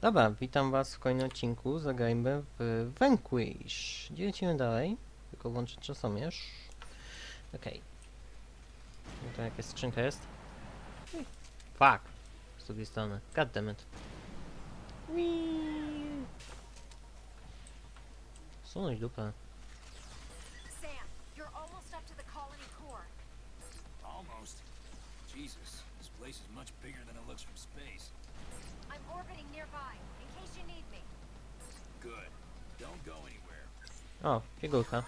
Dobra, witam was w kolejnym odcinku. Zagrajmy w Vanquish. Gdzie lecimy dalej? Tylko włączyć czasomierz. Okej. No to jakaś skrzynka jest? Fuck! Z drugiej strony. Goddammit. Sunąć dupę. Sam, you're almost up to the colony core. Almost. Jesus, this place is much bigger O, figurka.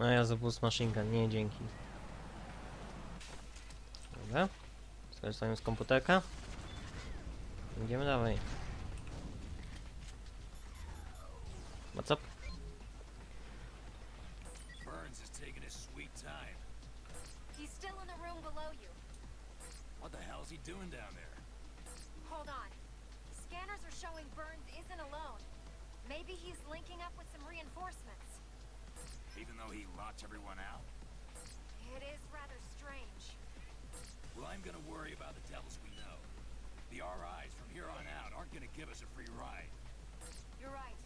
No ja za boost machine gun, nie dzięki. Dobra. Skorzystamy z komputerka. Idziemy dalej. What's up? Burns is taking his sweet time. He's still in the room below you. What the hell's he doing down there? Hold on. Scanners are showing Burns isn't alone. Maybe he's linking up with some reinforcements. Even though he locked everyone out? It is rather strange. Well, I'm gonna worry about the devils we know. The RIs from here on out aren't gonna give us a free ride. You're right.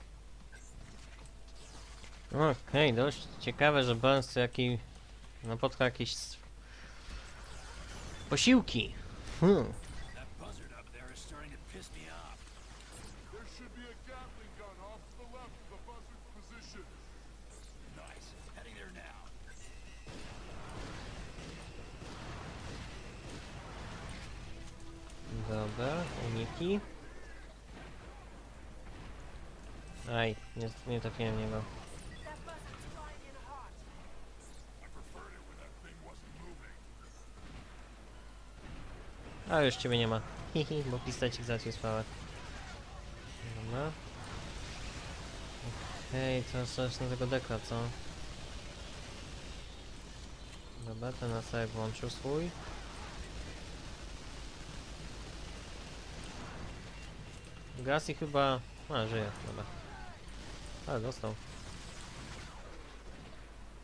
Okej, dość ciekawe, że Burns jaki napotka jakieś posiłki. Hmm. Dobra, uniki. Aj, nie, nie trafiłem niego. A już ciebie nie ma. Hihi, bo pistacik załatwił sprawę. Dobra. Okej, to coś na tego dekla, co? Dobra, ten nasajek włączył swój. Gaz i chyba... A, żyje, dobra. Ale dostał.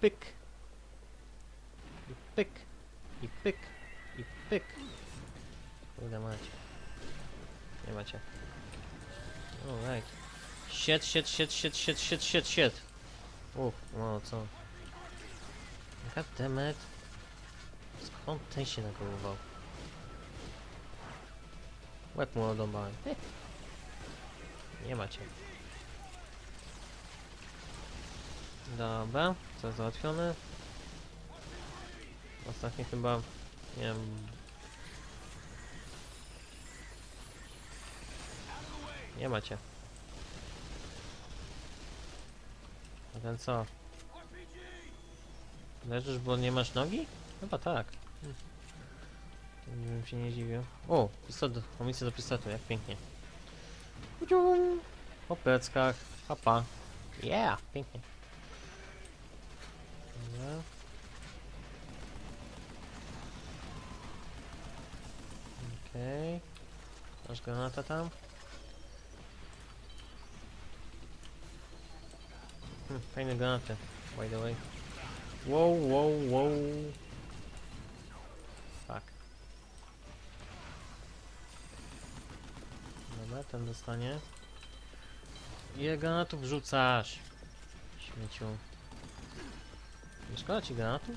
Pyk. I pyk. I pyk. I pyk. Kurde macie. Nie macie. Alright. Shit, shit, shit, shit, shit, shit, shit, shit. Uff, no co? God damn it. Skąd ten się nagłował? Łeb mu odąbałem. Nie macie. Dobra, co załatwione? Ostatni chyba, nie wiem, Nie macie. A ten co? Leżysz, bo nie masz nogi? Chyba tak. Hmm. Bym się nie dziwił. O! Pistolet, amunicja do pistoletu, jak pięknie. Udzium. Po pleckach. Papa. Yeah! Pięknie. Dobra. Okej. Masz granata tam? Hmm, fajne granaty, by the way. Wow, wow, wow. Ten dostanie. Ile granatów rzucasz? Śmieciu. Nie szkoda ci granatów?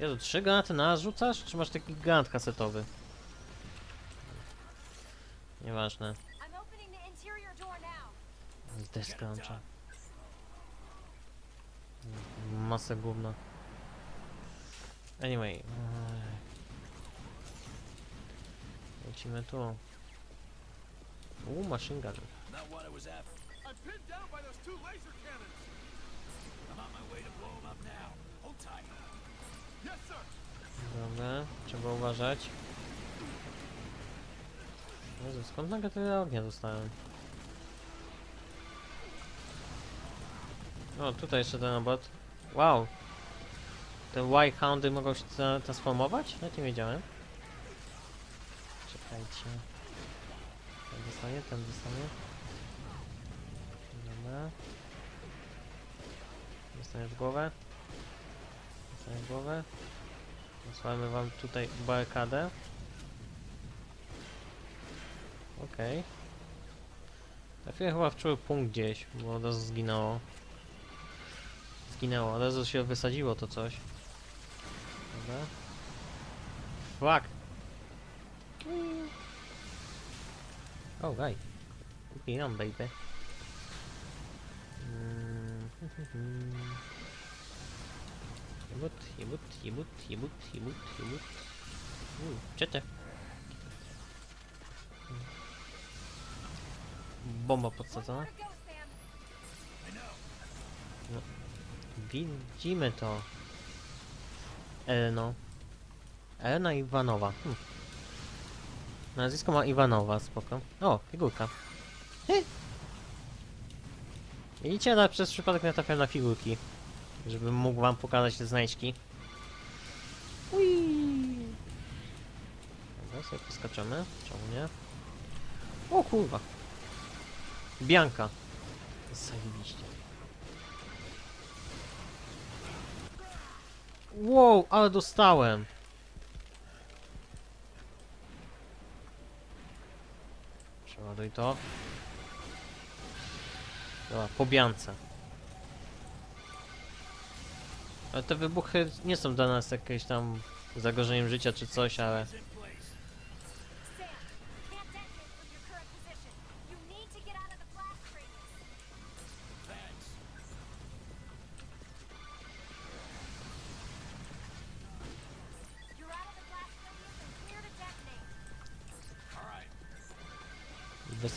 Jezu, trzy granaty na raz rzucasz? Czy masz taki granat kasetowy? Nieważne. Now. Deskręcza. Masę gówna. Anyway. ej. Lecimy tu. Uuu, machine gun. Not what I was after. I'm pinned down by those two laser cannons. I'm on my way to blow him up now. Hold tight. Yes, sir. Dobra, trzeba uważać. Jezu, skąd nagle tyle ognia dostałem? O, tutaj jeszcze ten robot. Wow! Te Y-houndy mogą się tra- transformować? Nawet nie wiedziałem. Czekajcie. Ten dostanie, ten dostanie. Dobra. Dostanie w głowę. Dostanie w głowę. Posłamy wam tutaj barkadę. Okej. Trafiłem chyba w czuły punkt gdzieś, bo od razu zginęło. Zginęło, od razu się wysadziło to coś. Dobra. Fuck! Oh, right. Get on, baby. Jebut, jebut, jebut, jebut, jebut, jebut. Uuu, ciecie. Bomba podsadzona. know. Widzimy to. Elno. Elena Iwanowa. Hm. Nazwisko ma Iwanowa, spoko. O, figurka. Hy. Widzicie, ale przez przypadek natrafiam na figurki. Żebym mógł wam pokazać te znajdźki. Ui. Dobra, sobie poskaczemy. Czemu nie? O kurwa. Bianka. Zajebiście. Wow, ale dostałem. Przeładuj to. Dobra, po biance. Ale te wybuchy nie są dla nas jakieś tam zagrożeniem życia czy coś, ale... you.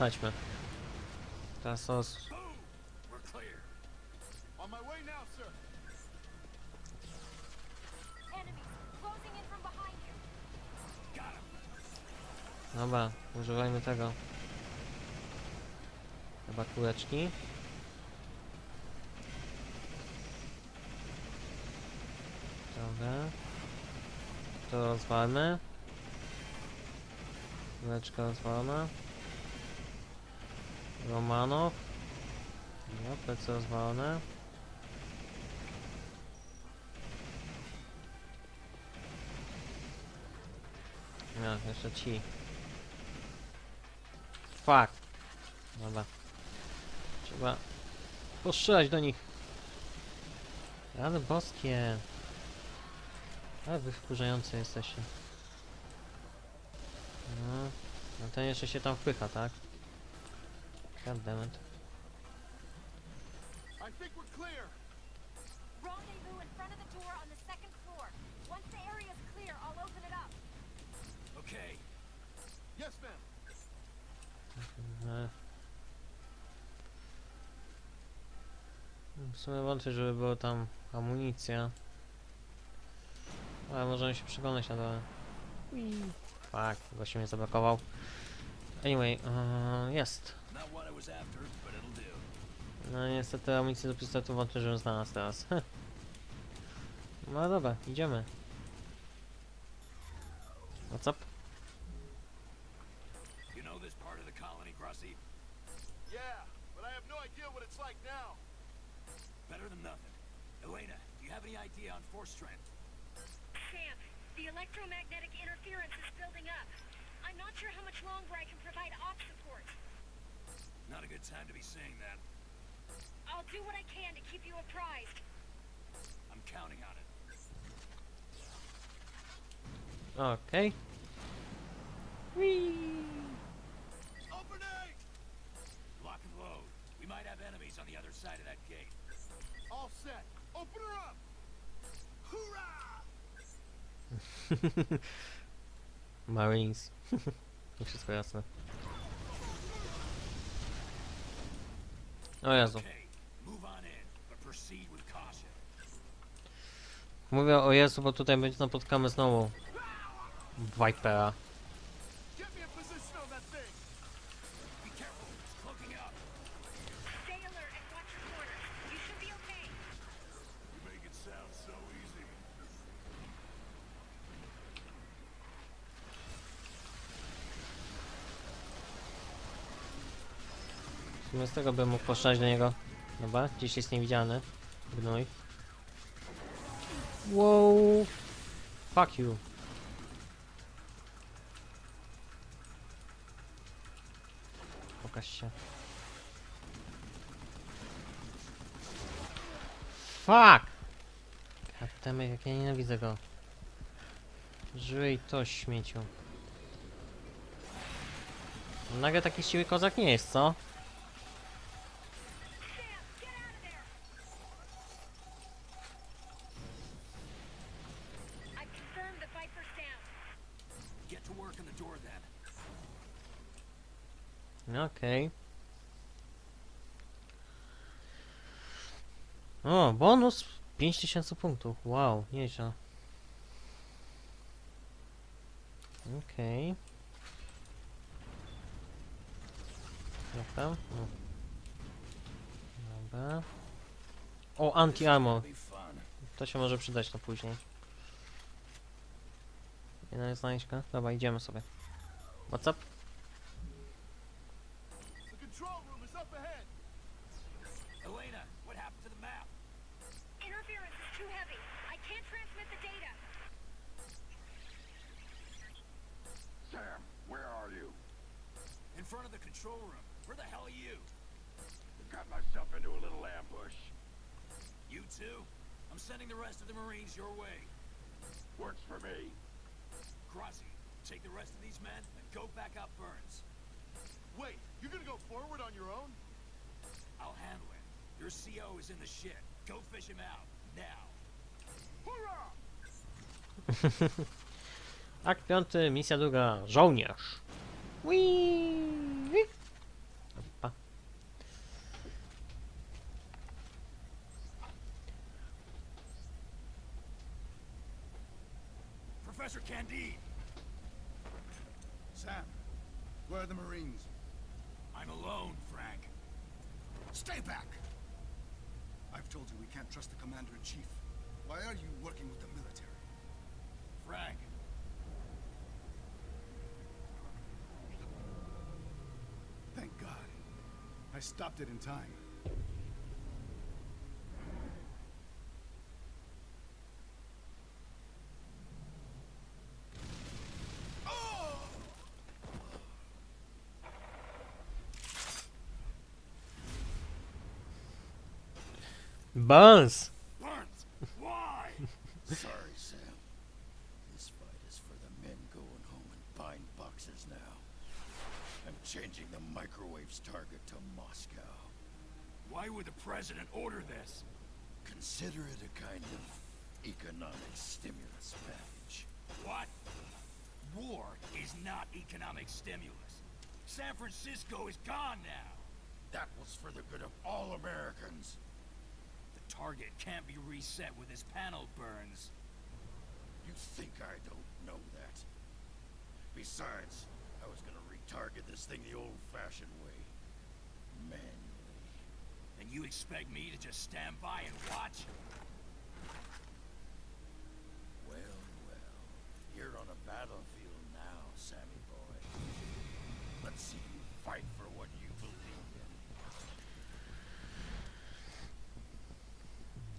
Got him. Dobra, używajmy tego. Chyba kuleczki. Dobra. To rozwalmy. Kuleczka rozwalona. Romanow. No, plecy rozwalone. No, jeszcze ci. Fuck. Dobra. Trzeba postrzelać do nich. Ale boskie. Ale wy wkurzający jesteście. No. No ten jeszcze się tam wpycha, tak? Goddammit. I think we're clear. Rendezvous in front of the door on the second floor. Once the area's clear, I'll open it up. Okay. Yes, ma'am. E. W sumie wątpię, żeby było tam amunicja. Ale możemy się przekonać na dole. Fuck, gościu mnie zablokował. Anyway, e, jest. No niestety amunicję do pistoletu wątpię, żebym znalazł teraz. no dobra, idziemy. What's up? You know this part of the colony, Grossi? Yeah, but I have no idea what it's like now. Better than nothing. Elena, do you have any idea on force strength? Sam, the electromagnetic interference is building up. I'm not sure how much longer I can provide op support. Not a good time to be saying that. I'll do what I can to keep you apprised. I'm counting on it. Okej. Opening! Lock and load. We might have enemies on the other side of that gate. All set. Open her up! Hoorah! Marines. to wszystko jasne. With caution. Mówię o Jezu, bo tutaj będzie napotkamy znowu Vipera. W sumie z tego bym mógł poszczać do niego. Dobra, gdzieś jest niewidzialny. Gnój. Wow. Fuck you. Pokaż się. Fuck! Goddammit, jak ja nienawidzę go. Żyj to śmieciu. Nagle taki siły kozak nie jest, co? 5000 punktów. Wow, nieźle. Okej. Dobra. o. Dobra. O, fun. To się może przydać na później. Jedna znajdźka. Dobra, idziemy sobie. What's up? Control room. Where the hell are you? Got myself into a little ambush. You too? I'm sending the rest of the Marines your way. Works for me. Crossy, take the rest of these men and go back up Burns. Wait, you're gonna go forward on your own? I'll handle it. Your CO is in the shit. Go fish him out. Now. Hoorah! Akt piąty, misja druga, żołnierz. Whee! Professor Candide, Sam, where are the Marines? I'm alone, Frank. Stay back! I've told you we can't trust the Commander-in-Chief. Why are you working with the military? I stopped it in time. Bans! Burns, why? Sorry, Sam. This fight is for the men going home and buying boxes now. I'm changing the target to Moscow. Why would the president order this? Consider it a kind of economic stimulus package. What? War is not economic stimulus. San Francisco is gone now. That was for the good of all Americans. The target can't be reset with this panel, Burns. You think I don't know that? Besides, I was gonna retarget this thing the old-fashioned way. Manually. And you expect me to just stand by and watch? Well, well. You're on a battlefield now, Sammy boy. Let's see you fight for what you believe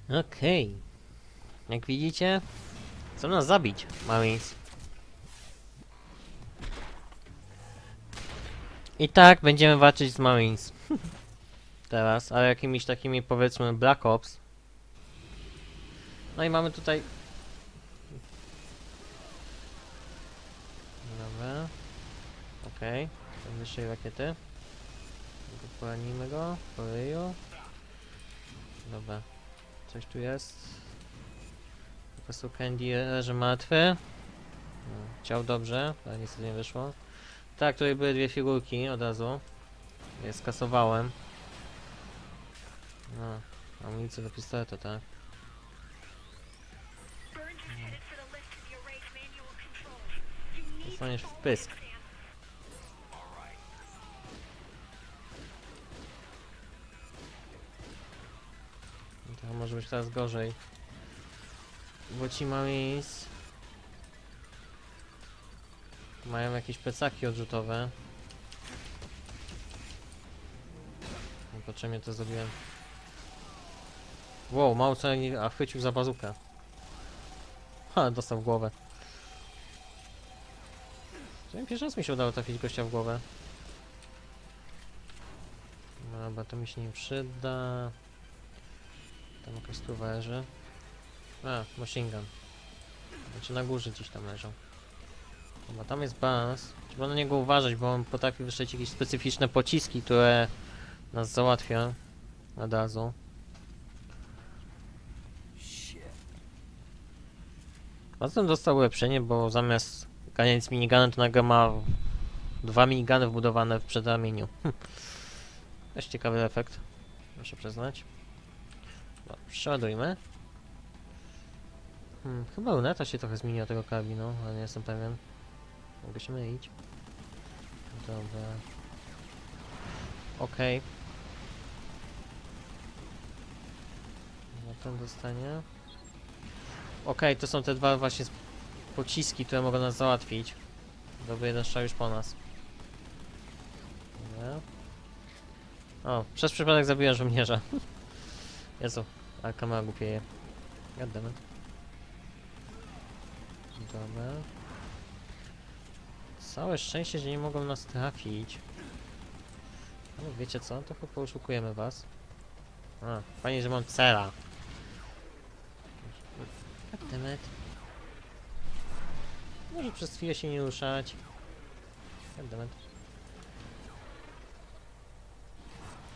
in. Okej. Jak widzicie, chcą nas zabić, Marines. I tak będziemy walczyć z Marines. Teraz, ale jakimiś takimi powiedzmy Black Ops. No i mamy tutaj... Dobra. Okej. Okay. Wyższej rakiety. Poranimy go. Po ryju. Dobra. Coś tu jest. Po prostu Candy leży martwy. No, Chciał dobrze, ale niestety nie wyszło. Tak, tutaj były dwie figurki od razu. Je skasowałem. No, amunicję do pistoletu, tak? Dostaniesz w pysk. Right. To może być teraz gorzej. Bo ci Marines mają jakieś plecaki odrzutowe. No po czym ja to zrobiłem? Wow, mało co nie, a chwycił za bazukę. Ha, dostał w głowę. Pierwszy raz mi się udało trafić gościa w głowę. Dobra, to mi się nie przyda. Tam jakaś tu leży. A, machine gun. Znaczy na górze gdzieś tam leżą. Chyba tam jest balans. Trzeba na niego uważać, bo on potrafi wyszczeć jakieś specyficzne pociski, które nas załatwia razu. Shit. Potem dostał ulepszenie, bo zamiast ganiać z miniganem, to nagle ma dwa minigany wbudowane w przedramieniu. Hm. Też ciekawy efekt, muszę przyznać. No, przeładujmy. Hmm, chyba luneta się trochę zmieniła tego karabinu, ale nie jestem pewien. Mogę się mylić. Dobra. Okej. No ten dostanie. Okej, to są te dwa właśnie pociski, które mogą nas załatwić. Dobry jeden strzał już po nas. Dobra. O, przez przypadek zabiłem żołnierza. Jezu, a kamera głupieje. Goddammit. Dobra. Całe szczęście, że nie mogą nas trafić. No wiecie co, to chyba oszukujemy was. A, fajnie, że mam cela. Goddammit. Może przez chwilę się nie ruszać. Goddammit.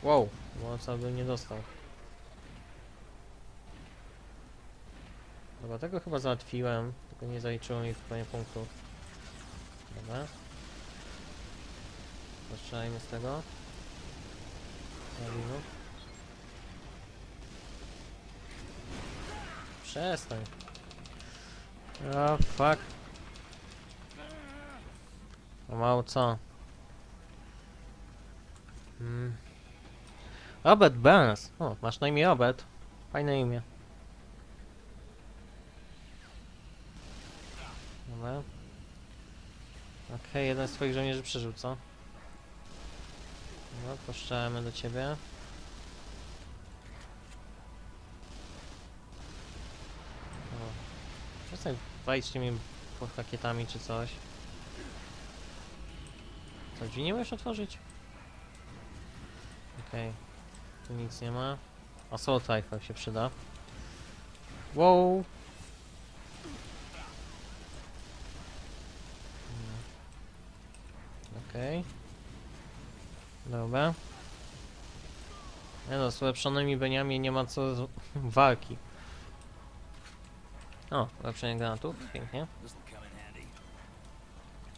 Wow, bo co bym nie dostał. Dobra, tego chyba załatwiłem, tylko nie zaliczyło mi wpłynie punktów. Dobra. Zaczynajmy z tego. Zabijmy. Przestań. O, fuck. O mało co. Hmm. Robert Burns. O, masz na imię Robert. Fajne imię. Dobra. Okej, jeden z twoich żołnierzy przeżył, co? No, do ciebie. Przestań walić tymi rakietami czy coś. Co, drzwi nie możesz otworzyć? Okej. Tu nic nie ma. Assault rifle się przyda. Wow! Okej. Dobra. Nie no, z ulepszonymi beniami nie ma co z... walki. O, ulepszenie granatów, pięknie.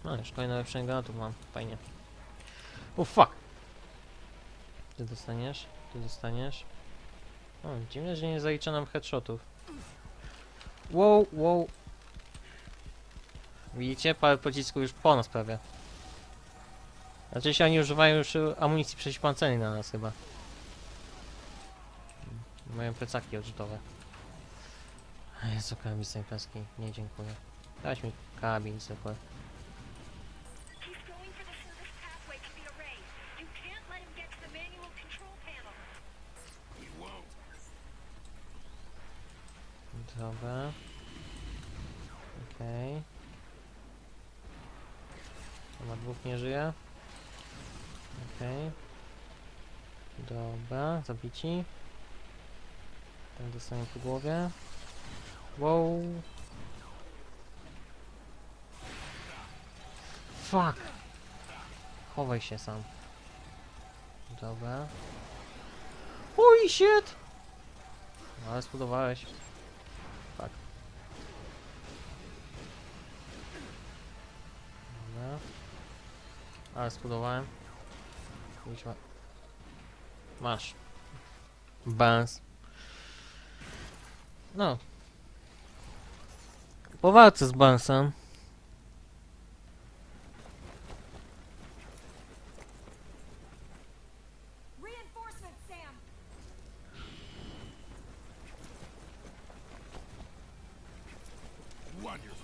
No, już kolejne ulepszenie granatów mam, fajnie. O fuck! Ty dostaniesz, ty dostaniesz. O, dziwne, że nie zalicza nam headshotów. Wow, wow. Widzicie? Parę pocisków już po nas prawie. Znaczy się oni używają już y, amunicji przeciwpancernej na nas chyba. Mają plecaki odrzutowe. Jezu, karabin snajperski. Nie, dziękuję. Dać mi karabin zwykły. Dobra. Okej. Chyba dwóch nie żyje. Okej. Dobra, zabici. Ten dostanie po głowie. Wow. Fuck. Chowaj się sam. Dobra. Holy shit! No, Ale spodobałeś. Tak. Dobra. Ale spudowałem. Kuźwa. Masz. Bans. No. Po walce z Bansem. Wonderful.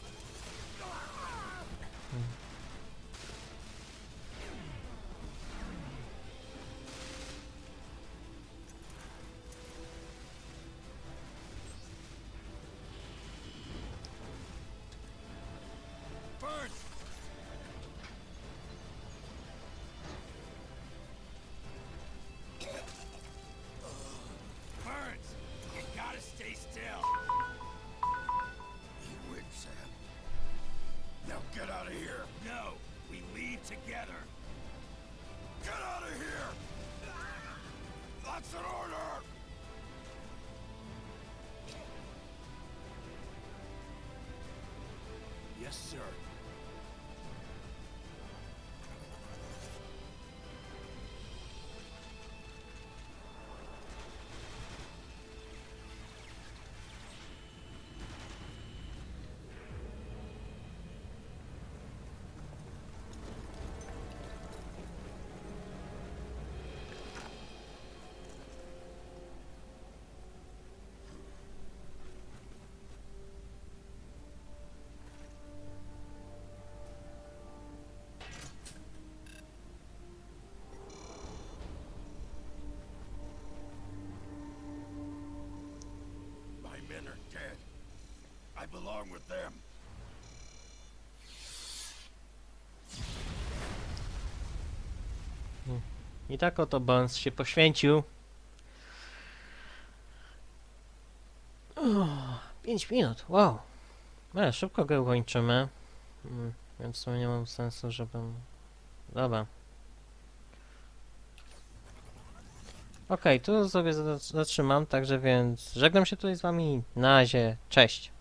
That's an order! Yes, sir. I belong with them. I tak oto Bones się poświęcił. 5 minut, wow. E, szybko go kończymy. Mm, Więc w sumie nie mam sensu, żebym... Dobra. Okej, tu sobie za- zatrzymam, także więc żegnam się tutaj z wami. Na razie, cześć.